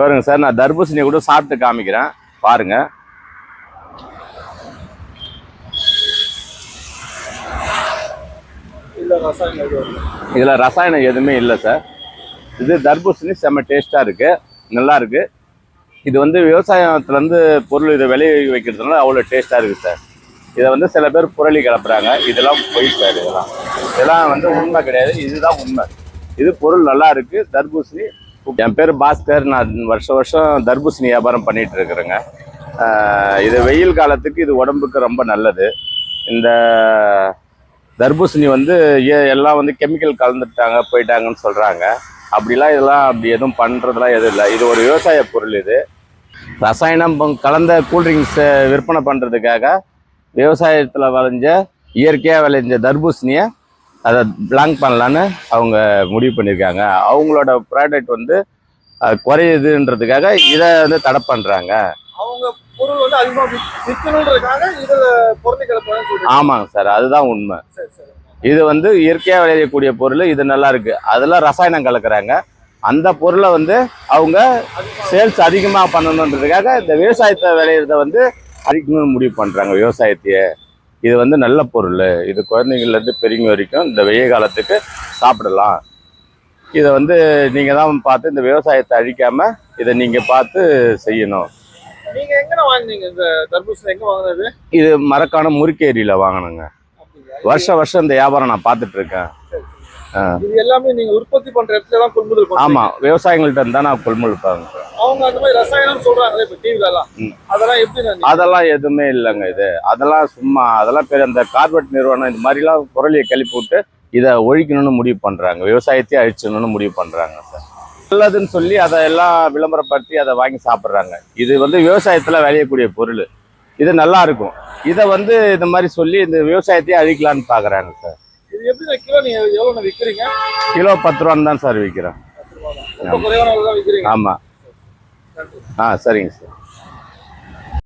பாருங்க சார் நான் தர்பூசணி கூட சாப்பிட்டு காமிக்கிறேன். பாருங்க. இதில் ரசாயனம் எதுவுமே இல்லை சார். இது தர்பூசணி செம்ம டேஸ்ட்டாக இருக்கு. நல்லா இருக்கு. இது வந்து விவசாயத்துலேருந்து பொருள் இதை விளைய வைக்கிறதுனால அவ்வளோ டேஸ்ட்டாக இருக்குது சார். இதை வந்து சில பேர் புரளி கிளப்புறாங்க இதெல்லாம் பொய் சார் இதெல்லாம். இதெல்லாம் வந்து உண்மை கிடையாது. இதுதான் உண்மை. இது பொருள் நல்லா இருக்கு. தர்பூசணி என் பேர் பாஸ்கர். நான் வருஷம் வருஷம் தர்பூசணி வியாபாரம் பண்ணிட்டு இருக்கிறேங்க. இது வெயில் காலத்துக்கு இது உடம்புக்கு ரொம்ப நல்லது. இந்த தர்பூசணி வந்து ஏ- எல்லாம் வந்து கெமிக்கல் கலந்துட்டாங்க போயிட்டாங்கன்னு சொல்கிறாங்க அப்படிலாம் இதெல்லாம் அப்படி எதுவும் பண்ணுறதுலாம் எதுவும் இல்லை. இது ஒரு விவசாய பொருள் இது. ரசாயனம் கலந்த கூல்ட்ரிங்க்ஸை விற்பனை பண்ணுறதுக்காக விவசாயத்தில் விளைஞ்ச இயற்கையாக விளைஞ்ச தர்பூசணியை அதை பிளாங்க் பண்ணலான்னு அவங்க முடிவு பண்ணியிருக்காங்க. அவங்களோட ப்ராடக்ட் வந்து குறையுதுன்றதுக்காக இதை வந்து தடை பண்ணுறாங்க அவங்க பொருள் வந்து அதிகமா விக்- விக்கணுன்றதுக்காக இதுல பொருள் ஆமாங்க சார். அதுதான் உண்மை. இது வந்து இயற்கையாக விளையக்கூடிய பொருள் இது நல்லா இருக்கு. அதில் ரசாயனம் கலக்குறாங்க. அந்த பொருளை வந்து அவங்க சேல்ஸ் அதிகமாக பண்ணணுன்றதுக்காக இந்த விவசாயத்தை விளையிறத வந்து அழிக்கணும்னு முடிவு பண்ணுறாங்க விவசாயத்தையே. இது வந்து நல்ல பொருள். இது குழந்தைங்கள்லேருந்து பெரியவங்க வரைக்கும் இந்த வெய்ய காலத்துக்கு சாப்பிடலாம். இதை வந்து நீங்கள் தான் பார்த்து இந்த விவசாயத்தை அழிக்காமல் இதை நீங்கள் பார்த்து செய்யணும். நீங்க எங்க வாங்குனீங்க? இந்த தர்பூசணி எங்க வாங்குனது? இது மரக்கான முறுக்கேரியில் வாங்கணுங்க அப்படிங்களா? வருஷம் வருஷம் இந்த வியாபாரம் நான். இது எல்லாமே நீங்க உற்பத்தி பண்ற இடத்துல தான் கொள்முதல் ஆமாம் விவசாயிகள்கிட்ட இருந்தால் நான் கொள்முதல் சார் அவங்க அந்த மாதிரி ரசாயனம் சொல்றாங்களே இப்ப டிவில எல்லாம். ம். அதெல்லாம் எப்படி அதெல்லாம் எதுவுமே இல்லைங்க இது. அதெல்லாம் சும்மா அதெல்லாம் பெரிய அந்த கார்பரேட் நிறுவனம் இந்த மாதிரிலாம் குரலியை கிளப்பி விட்டு இதை ஒழிக்கணும்னு முடிவு பண்ணுறாங்க விவசாயத்தையே அழிச்சணும்னு முடிவு பண்ணுறாங்க சார். நல்லதுன்னு சொல்லி அதை எல்லாம் விளம்பரப்படுத்தி அதை வாங்கி சாப்பிட்றாங்க. இது வந்து விவசாயத்தில் விளையக்கூடிய பொருள். இது நல்லா இருக்கும். இதை வந்து இந்த மாதிரி சொல்லி இந்த விவசாயத்தையே அழிக்கலான்னு பார்க்குறாங்க சார். இது எப்படி நான் கிலோ கிலோ பத்து ரூபான்னு தான் சார் விக்கிறீங்க. ஆமாம் ஆ சரிங்க சார்.